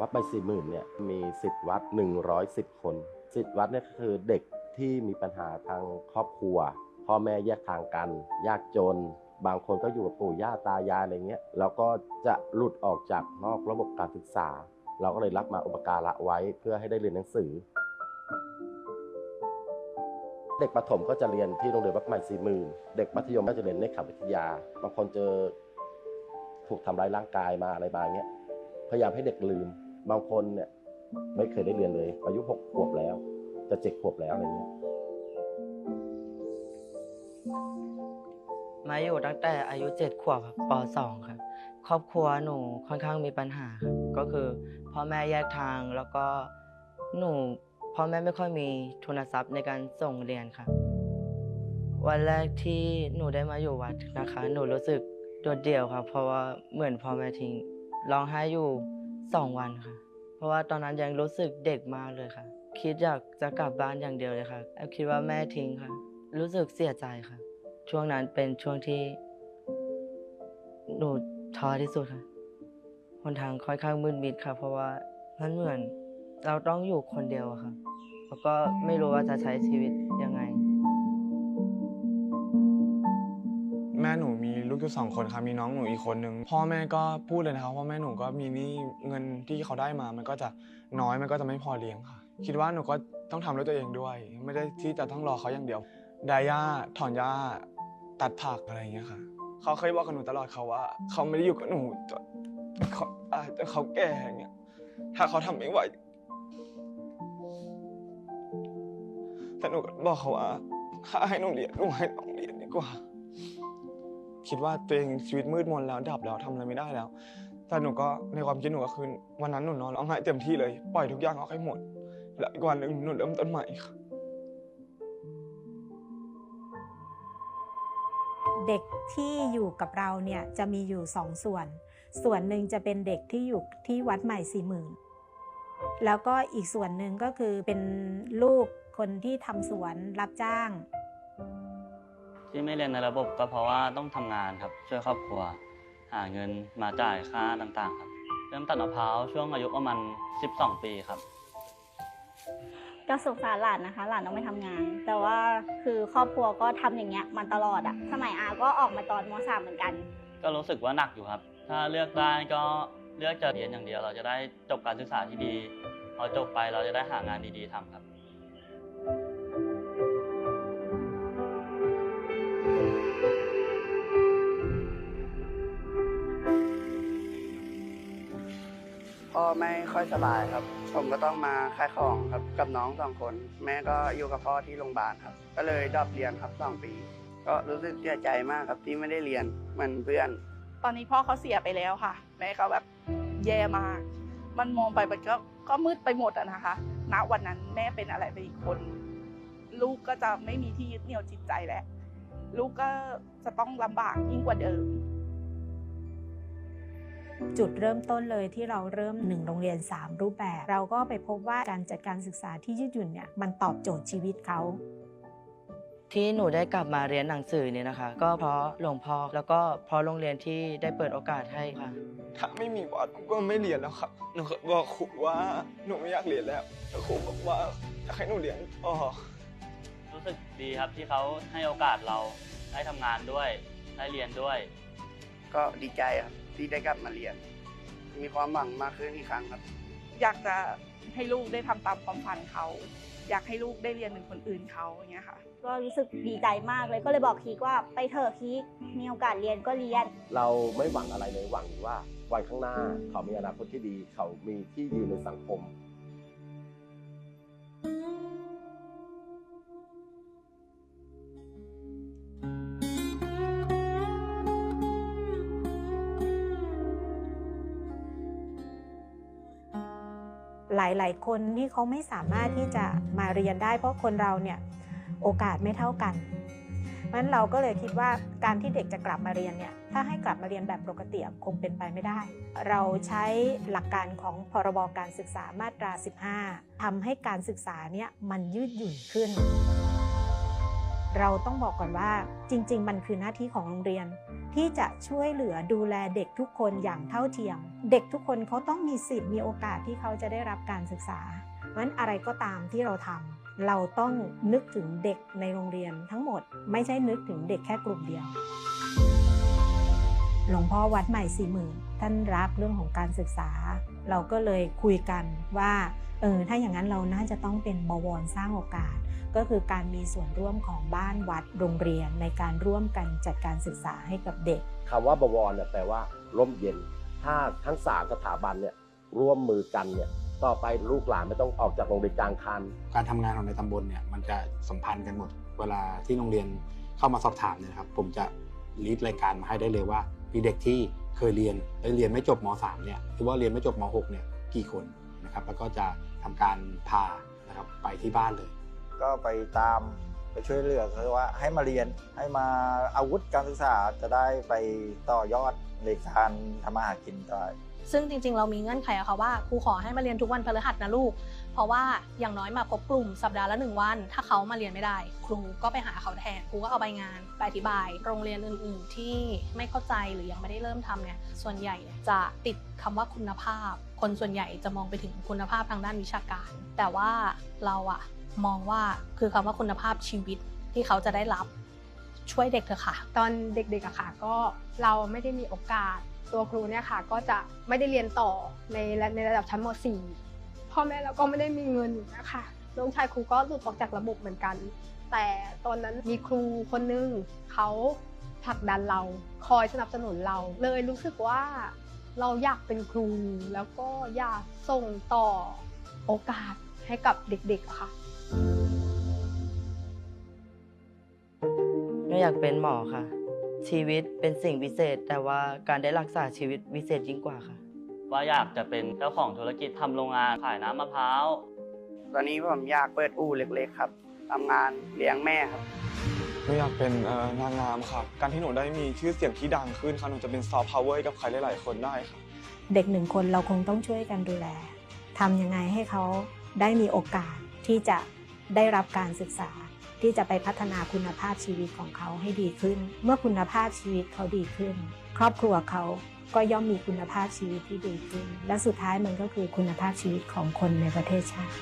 วัดใบสี่หมื่นเนี่ยมีสิทธิ์วัด 110 คน สิทธิ์วัดเนี่ยคือเด็กที่มีปัญหาทางครอบครัว พ่อแม่แยกทางกัน ยากจน บางคนก็อยู่กับปู่ย่าตายายอะไรเงี้ยแล้วก็จะหลุดออกจากนอกระบบการศึกษา เราก็เลยรับมาอุปการะไว้เพื่อให้ได้เรียนหนังสือ เด็กประถมก็จะเรียนที่โรงเรียนวัดใหม่สี่หมื่นเด็กมัธยมก็จะเรียนในขับวิทยา บางคนเจอถูกทำร้ายร่างกายมาอะไรมางเงี้ยพยายามให้เด็กลืม บางคนเนี่ยไม่เคยได้เรียนเลย อายุหกขวบแล้ว จะเจ็ดขวบแล้วอะไรเงี้ยมาอยู่ตั้งแต่อายุ7ขวบครับป .2 ครับ ครอบครัวหนูค่อนข้างมีปัญหาครับก็คือพ่อแม่แยกทางแล้วก็หนูพ่อแม่ไม่ค่อยมีทุนทรัพย์ในการส่งเรียนครับวันแรกที่หนูได้มาอยู่วัดนะคะ หนูรู้สึกโดดเดี่ยวครับเพราะว่าเหมือนพ่อแม่ทิ้งร้องไห้อยู่สองวันค่ะ ราะว่าตอนนั้นยังรู้สึกเด็กมากเลยค่ะ คิดอยากจะกลับบ้านอย่างเดียวเลยค่ะแอบคิดว่าแม่ทิ้งค่ะ รู้สึกเสียใจค่ะ ช่วงนั้นเป็นช่วงที่ หนูท้อที่สุดค่ะหนทางค่อนข้างมืดมิดค่ะ เพราะว่ามันเหมือนเราต้องอยู่คนเดียวค่ะ แล้วก็ไม่รู้ว่าจะใช้ชีวิตยัง ลูกอยู่สองคนครับมีน้องหนูอีกคนนึงพ่อแม่ก็พูดเลยนะครับว่าแม่หนูก็มีหนี้เงินที่เขาได้มา มันก็จะน้อยมันก็จะไม่พอเลี้ยงค่ะ คิดว่าหนูก็ต้องทำด้วยตัวเองด้วย ไม่ได้ที่จะต้องรอเขาอย่างเดียวดาย่าถอนหญ้าตัดผักอะไรอย่างเงี้ยค่ะ เขาเคยบอกกับหนูตลอดเขาว่า เขาไม่ได้อยู่กับหนูจนเขาอาจจะเขาแก่อย่างเงี้ยถ้าเขาทำไม่ไหวแต่หนูก็บอกเขาว่าถ้าให้หนูเรียนหนูให้น้องเรียนดีกว่า คิดว่าตัวเองชีวิตมืดมนแล้วดับแล้วทำอะไรไม่ได้แล้ว แต่หนูก็ในความคิดหนูก็คือวันนั้นหนูนอนร้องไห้เต็มที่เลย ปล่อยทุกอย่างออกให้หมด แล้วอีกวันหนึ่งหนูเริ่มต้นใหม่ค่ะเด็กที่อยู่กับเราเนี่ยจะมีอยู่สองส่วน ส่วนหนึ่งจะเป็นเด็กที่อยู่ที่วัดใหม่สี่หมื่นแล้วก็อีกส่วนหนึ่งก็คือเป็นลูกคนที่ทำสวนรับจ้าง ที่ไม่เรียนในระบบก็เพราะว่าต้องทำงานครับ ช่วยครอบครัว หาเงินมาจ่ายค่าต่างๆ ครับ เริ่มตัดมะพร้าวช่วงอายุประมาณ 12 ปีครับ ก็สงสารหลานนะคะ หลานต้องไปทำงาน แต่ว่าคือครอบครัวก็ทำอย่างเงี้ยมันตลอดอะสมัยอาก็ออกมาตอนมสามเหมือนกัน ก็รู้สึกว่าหนักอยู่ครับ ถ้าเลือกได้ก็เลือกจะเรียนอย่างเดียว เราจะได้จบการศึกษาที่ดีพอจบไปเราจะได้หางานดีๆทำครับ พ่อไม่ค่อยสบายครับ ผมก็ต้องมาขายของครับกับน้องสองคน แม่ก็อยู่กับพ่อที่โรงพยาบาลครับ ก็เลยดรอปเรียนครับสองปี ก็รู้สึกเสียใจมากครับที่ไม่ได้เรียนเหมือนเพื่อน ตอนนี้พ่อเขาเสียไปแล้วค่ะ แม่เขาแบบแย่มาก มันมองไปมันก็ก็มืดไปหมดอะนะคะ ณวันนั้นแม่เป็นอะไรไปอีกคน ลูกก็จะไม่มีที่ยึดเหนี่ยวจิตใจแล้วลูกก็จะต้องลำบากยิ่งกว่าเดิม จุดเริ่มต้นเลยที่เราเริ่มหนึ่งโรงเรียน 3 รูปแบบ เราก็ไปพบว่าการจัดการศึกษาที่ยืดหยุ่นเนี่ยมันตอบโจทย์ชีวิตเขาที่หนูได้กลับมาเรียนหนังสือเนี่ยนะคะ ก็เพราะหลวงพ่อแล้วก็เพราะโรงเรียนที่ได้เปิดโอกาสให้ค่ะ ถ้าไม่มีวัดผมก็ไม่เรียนแล้วครับหนูก็บอกครูว่าหนูไม่อยากเรียนแล้วแต่ครูบอกว่าอยากให้หนูเรียนอ๋อรู้สึกดีครับที่เขาให้โอกาสเราได้ทำงานด้วยได้เรียนด้วย ก็ดีใจครับ ที่ได้กลับมาเรียน มีความหวังมากขึ้นอีกครั้งครับ อยากจะให้ลูกได้ทำตามความฝันเขา อยากให้ลูกได้เรียนเหมือนคนอื่นเขาอย่างเงี้ยค่ะ ก็รู้สึกดีใจมากเลยก็เลยบอกพีกว่าไปเถอะพีกมีโอกาสเรียนก็เรียน เราไม่หวังอะไรเลยหวังว่าวันข้างหน้าเขามีอนาคตที่ดี เขามีที่ยืนในสังคม หลาย ๆ คนที่เขาไม่สามารถที่จะมาเรียนได้ เพราะคนเราเนี่ยโอกาสไม่เท่ากันนั้นเราก็เลยคิดว่าการที่เด็กจะกลับมาเรียนเนี่ยถ้าให้กลับมาเรียนแบบปกติคงเป็นไปไม่ได้ เราใช้หลักการของพรบการศึกษามาตรา 15ทำให้การศึกษาเนี่ยมันยืดหยุ่นขึ้น เราต้องบอกก่อนว่าจริง ๆ มันคือหน้าที่ของโรงเรียน ที่จะช่วยเหลือดูแลเด็กทุกคนอย่างเท่าเทียม เด็กทุกคนเขาต้องมีสิทธิ์มีโอกาสที่เขาจะได้รับการศึกษาเพราะฉะนั้นอะไรก็ตามที่เราทำเราต้องนึกถึงเด็กในโรงเรียนทั้งหมด ไม่ใช่นึกถึงเด็กแค่กลุ่มเดียว หลวงพ่อวัดใหม่สี่หมื่นท่านรักเรื่องของการศึกษา เราก็เลยคุยกันว่าเออถ้าอย่างนั้นเราน่าจะต้องเป็นบวรสร้างโอกาส ก็คือการมีส่วนร่วมของบ้านวัดโรงเรียนในการร่วมกันจัดการศึกษาให้กับเด็กคำว่าบวรเนี่ยแปลว่าร่มเย็น ถ้าทั้งสามสถาบันเนี่ยร่วมมือกันเนี่ยต่อไปลูกหลานไม่ต้องออกจากโรงเรียนกลางคัน การทำงานของในตำบลเนี่ยมันจะสัมพันธ์กันหมด เวลาที่โรงเรียนเข้ามาสอบถามเนี่ยนะครับผมจะรีดรายการมาให้ได้เลยว่า มีเด็กที่เคยเรียนและเรียนไม่จบม .3 เนี่ยหรือว่าเรียนไม่จบม .6 เนี่ยกี่คนนะครับแล้วก็จะทำการพานะครับไปที่บ้านเลย ก็ไปตาม ไปช่วยเหลือคือว่าให้มาเรียนให้มาอาวุธการศึกษาจะได้ไปต่อยอดในการทำมาหากินได้ซึ่งจริงๆ เรามีเงื่อนไขอะค่ะว่าครูขอให้มาเรียนทุกวันพฤหัสนะลูก เพราะว่าอย่างน้อยมาพบกลุ่มสัปดาห์ละหนึ่งวัน ถ้าเขามาเรียนไม่ได้ ครูก็ไปหาเขาแทนครูก็เอาใบงานไปอธิบาย โรงเรียนอื่นๆ ที่ไม่เข้าใจหรือยังไม่ได้เริ่มทำเนี่ยส่วนใหญ่จะติดคำว่าคุณภาพ คนส่วนใหญ่จะมองไปถึงคุณภาพทางด้านวิชาการ แต่ว่าเราอะ มองว่าคือคำว่าคุณภาพชีวิตที่เขาจะได้รับช่วยเด็กเถอะค่ะ ตอนเด็กๆอะค่ะ ก็เราไม่ได้มีโอกาสตัวครูเนี่ยค่ะ ก็จะไม่ได้เรียนต่อในในระดับชั้นม .4 พ่อแม่เราก็ไม่ได้มีเงินนะคะน้องชายครูก็หลุดออกจากระบบเหมือนกัน แต่ตอนนั้นมีครูคนนึงเขาผลักดันเราคอยสนับสนุนเรา เลยรู้สึกว่าเราอยากเป็นครูแล้วก็อยากส่งต่อโอกาสให้กับเด็กๆค่ะ หนูอยากเป็นหมอค่ะ ชีวิตเป็นสิ่งวิเศษ แต่ว่าการได้รักษาชีวิตวิเศษยิ่งกว่าค่ะ ว่าอยากจะเป็นเจ้าของธุรกิจทำโรงงานขายน้ำมะพร้าว ตอนนี้ผมอยากเปิดอู่เล็กๆครับทำงานเลี้ยงแม่ครับ หนูอยากเป็นเอ่อนางงามค่ะการที่หนูได้มีชื่อเสียงที่ดังขึ้นค่ะหนูจะเป็นซอฟต์พาวเวอร์ให้กับใครหลายๆคนได้ค่ะเด็กหนึ่งคนเราคงต้องช่วยกันดูแลทำยังไงให้เขาได้มีโอกาสที่จะ ได้รับการศึกษาที่จะไปพัฒนาคุณภาพชีวิตของเขาให้ดีขึ้น เมื่อคุณภาพชีวิตเขาดีขึ้น ครอบครัวเขาก็ย่อมมีคุณภาพชีวิตที่ดีขึ้น และสุดท้ายมันก็คือคุณภาพชีวิตของคนในประเทศชาติ